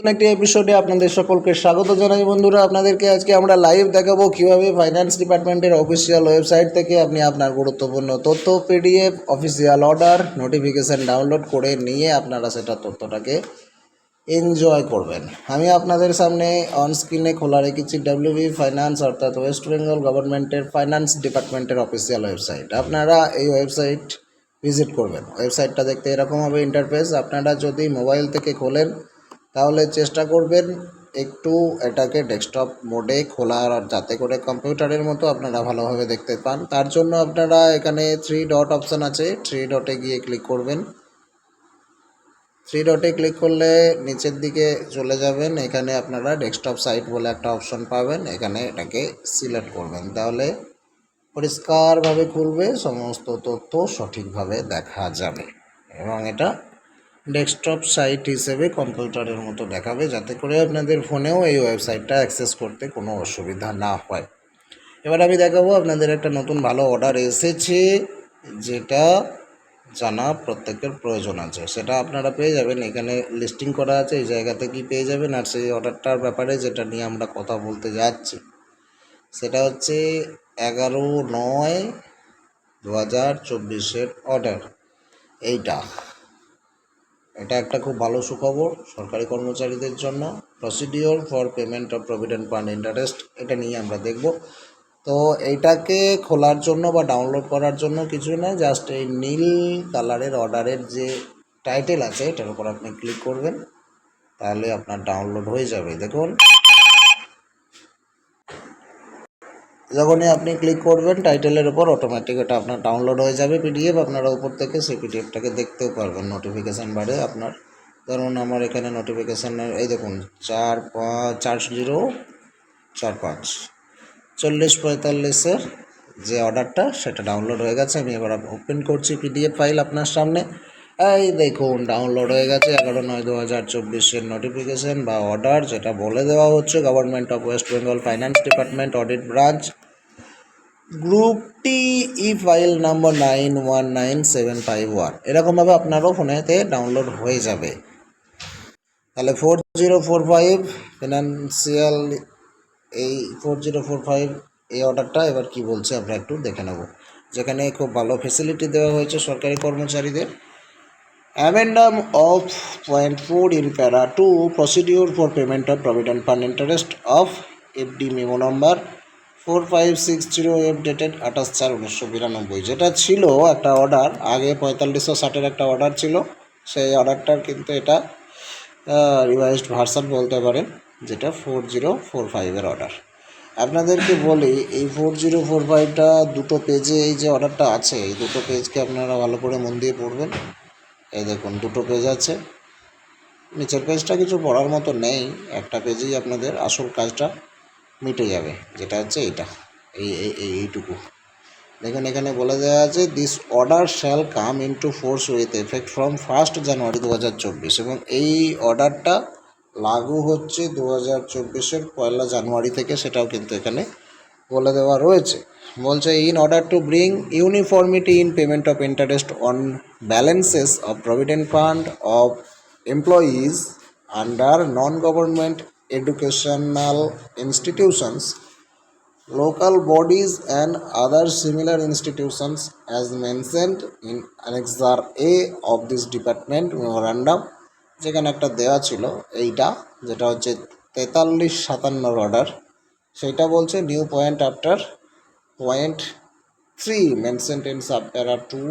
নতুন একটি এপিসোডে আপনাদের সকলকে স্বাগত জানাই বন্ধুরা। আপনাদেরকে আজকে আমরা লাইভ দেখাবো কীভাবে ফাইন্যান্স ডিপার্টমেন্টের অফিসিয়াল ওয়েবসাইট থেকে আপনি আপনার গুরুত্বপূর্ণ তথ্য PDF official order notification download করে নিয়ে আপনারা সেটা তথ্যটাকে এনজয় করবেন। আমি আপনাদের সামনে অন স্ক্রিনে খোলা রেখেছি ডাব্লিউবি ফাইন্যান্স অর্থাৎ ওয়েস্ট বেঙ্গল গভর্নমেন্টের ফাইন্যান্স ডিপার্টমেন্টের অফিসিয়াল ওয়েবসাইট আপনারা এই ওয়েবসাইট ভিজিট করবেন। ওয়েবসাইটটা দেখতে এরকম হবে ইন্টারফেস আপনারা যদি মোবাইল থেকে খোলেন তাহলে চেষ্টা করবেন একটু এটাকে ডেস্কটপ মোডে খোলার আর যাতে করে কম্পিউটারের মতো আপনারা ভালোভাবে দেখতে পান। তার জন্য আপনারা এখানে থ্রি ডট অপশান আছে থ্রি ডটে গিয়ে ক্লিক করবেন। থ্রি ডটে ক্লিক করলে নিচের দিকে চলে যাবেন, এখানে আপনারা ডেস্কটপ সাইট বলে একটা অপশন পাবেন, এখানে এটাকে সিলেক্ট করবেন। তাহলে পরিষ্কারভাবে খুলবে, সমস্ত তথ্য সঠিকভাবে দেখা যাবে। এবং এটা ডেস্কটপ সাইট হিসেবে কম্পিউটারের মতো দেখাবে, যাতে করে আপনাদের ফোনেও এই ওয়েবসাইটটা অ্যাক্সেস করতে কোনো অসুবিধা না হয়। এবার আমি দেখাবো আপনাদের একটা নতুন ভালো অর্ডার এসেছে, যেটা জানা প্রত্যেকের প্রয়োজন আছে। সেটা আপনারা পেয়ে যাবেন, এখানে লিস্টিং করা আছে, এই জায়গাতে কি পেয়ে যাবেন, আর সেই অর্ডারটার ব্যাপারে যেটা নিয়ে আমরা কথা বলতে যাচ্ছি, সেটা হচ্ছে এগারো নয় দু হাজার চব্বিশের অর্ডার। এইটা এটা একটা খুব ভালো সুখবর সরকারি কর্মচারীদের জন্য। Procedure for payment of provident fund interest এটা নিয়ে আমরা দেখব। তো এইটাকে খোলার জন্য বা ডাউনলোড করার জন্য কিছু না জাস্ট এই নীল কালারের অর্ডারের যে টাইটেল আছে, এটার উপর আপনি ক্লিক করবেন, তাহলে আপনার ডাউনলোড হয়ে যাবে। দেখুন যখনই আপনি ক্লিক করবেন টাইটেলের উপর অটোমেটিক এটা আপনার ডাউনলোড হয়ে যাবে পিডিএফ আপনারা উপর থেকে সেই পিডিএফটাকে দেখতেও পারবেন। নোটিফিকেশান বাড়ে আপনার, ধরুন আমার এখানে নোটিফিকেশানের এই দেখুন, চার পাঁচ চার জিরো চার পাঁচ। চল্লিশ পঁয়তাল্লিশের যে অর্ডারটা সেটা ডাউনলোড হয়ে গেছে। আমি এবার ওপেন করছি পিডিএফ ফাইল আপনার সামনে। এই দেখুন ডাউনলোড হয়ে গেছে এগারো নয় দু হাজার চব্বিশের নোটিফিকেশান বা অর্ডার যেটা বলে দেওয়া হচ্ছে government of West Bengal finance department audit branch group T E file number nine one nine seven five one এরকমভাবে আপনারও ফোনেতে ডাউনলোড হয়ে যাবে। তাহলে four zero four five financial এই ফোর জিরো ফোর ফাইভ এই অর্ডারটা এবার কি বলছে আমরা একটু দেখে নেব। যেখানে খুব ভালো ফেসিলিটি দেওয়া হয়েছে সরকারি কর্মচারীদের। Amendment of point four payment of provident fund interest of FD memo number four five six zero F dated আঠাশ চার উনিশশো বিরানব্বই। যেটা ছিল একটা অর্ডার আগে পঁয়তাল্লিশশো ষাটের একটা অর্ডার ছিল। সেই অর্ডারটার কিন্তু এটা রিভাইজড ভার্সান বলতে পারেন, যেটা ফোর জিরো ফোর ফাইভের অর্ডার আপনাদেরকে বলি, এই ফোর জিরো ফোর ফাইভটা দুটো পেজে এই যে অর্ডারটা আছে, এই দুটো পেজকে আপনারা ভালো করে মন দিয়ে পড়বেন। এই দেখুন, দুটো পেজ আছে। নিচের পেজটা কিছু পড়ার মতো নেই, একটা পেজেই আপনাদের আসল কাজটা মিটে যাবে, যেটা হচ্ছে এইটা, এই এই, এই- এইটুকু। দেখুন, এখানে বলে দেওয়া আছে this order shall come into force with effect from first January দু হাজার চব্বিশ এবং এই অর্ডারটা লাগু হচ্ছে দু হাজার চব্বিশের পয়লা জানুয়ারি থেকে, সেটাও কিন্তু এখানে বলে দেওয়া রয়েছে। বলছে in order to bring uniformity in payment of interest on balances of provident fund of employees under non government educational institutions, local bodies and other similar institutions, as mentioned in annexure A of this department memorandum, যেখানে একটা দেওয়া ছিল, এইটা, যেটা হচ্ছে তেতাল্লিশ সাতান্নর order সেইটা বলছে new point after point three mentioned in sub para two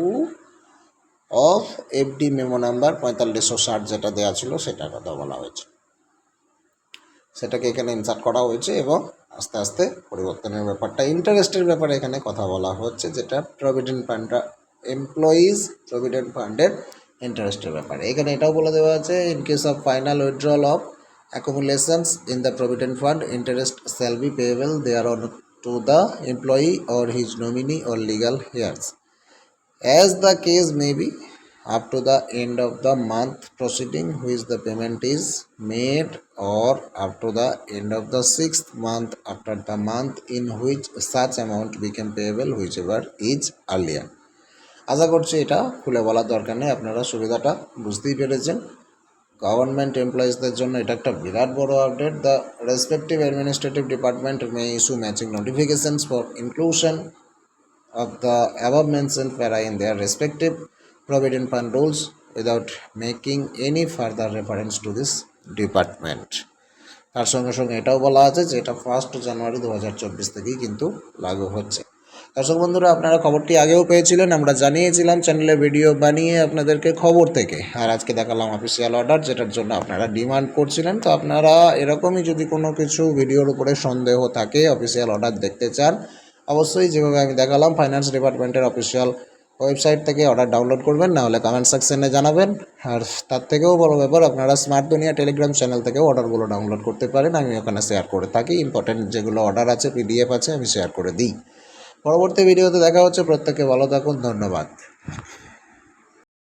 of FD memo number পঁয়তাল্লিশশো ষাট যেটা দেওয়া ছিল সেটার কথা বলা হয়েছে। সেটাকে এখানে ইনসার্ট করা হয়েছে এবং আস্তে আস্তে পরিবর্তনের ব্যাপারটা ইন্টারেস্টের ব্যাপারে এখানে কথা বলা হচ্ছে, যেটা প্রভিডেন্ট ফান্ডটা এমপ্লয়িজ প্রভিডেন্ট ফান্ডের ইন্টারেস্টের ব্যাপারে। এখানে এটাও বলে দেওয়া আছে in case of final withdrawal of accumulations in the provident fund interest shall be payable thereon to the employee or his nominee or legal heirs as the case may be up to the end of the month proceeding which the payment is made or up to the end of the sixth month after the month in which such amount became payable whichever is earlier আশা করছি এটা খুলে বলার দরকার নেই আপনারা সুবিধাটা বুঝতেই পেরেছেন গভর্নমেন্ট এমপ্লয়িজদের জন্য এটা একটা বিরাট বড় update the respective administrative department may issue matching notifications for inclusion of the above mentioned para in their respective provident fund rules without making any further reference to this department তার সঙ্গে সঙ্গে এটাও বলা আছে যে এটা ফার্স্ট জানুয়ারি দু হাজার চব্বিশ থেকেই কিন্তু লাগু হচ্ছে। দর্শক বন্ধুরা, আপনারা খবরটি আগেও পেয়েছিলেন, আমরা জানিয়েছিলাম চ্যানেলে ভিডিও বানিয়ে আপনাদেরকে খবর থেকে। আর আজকে দেখালাম অফিসিয়াল অর্ডার যেটার জন্য আপনারা ডিমান্ড করছিলেন। তো আপনারা এরকমই যদি কোনো কিছু ভিডিওর উপরে সন্দেহ থাকে অফিসিয়াল অর্ডার দেখতে চান, অবশ্যই যেভাবে আমি দেখালাম ফাইন্যান্স ডিপার্টমেন্টের অফিসিয়াল ওয়েবসাইট থেকে অর্ডার ডাউনলোড করবেন না হলে কমেন্ট সেকশনে জানাবেন। আর তার থেকেও বড় ব্যাপার, আপনারা স্মার্ট দুনিয়া টেলিগ্রাম চ্যানেল থেকেও অর্ডারগুলো ডাউনলোড করতে পারেন। আমি ওখানে শেয়ার করে থাকি। ইম্পর্টেন্ট যেগুলো অর্ডার আছে পিডিএফ আছে, আমি শেয়ার করে দিই। পরবর্তী ভিডিওতে দেখা হচ্ছে প্রত্যেককে ভালো থাকুন ধন্যবাদ।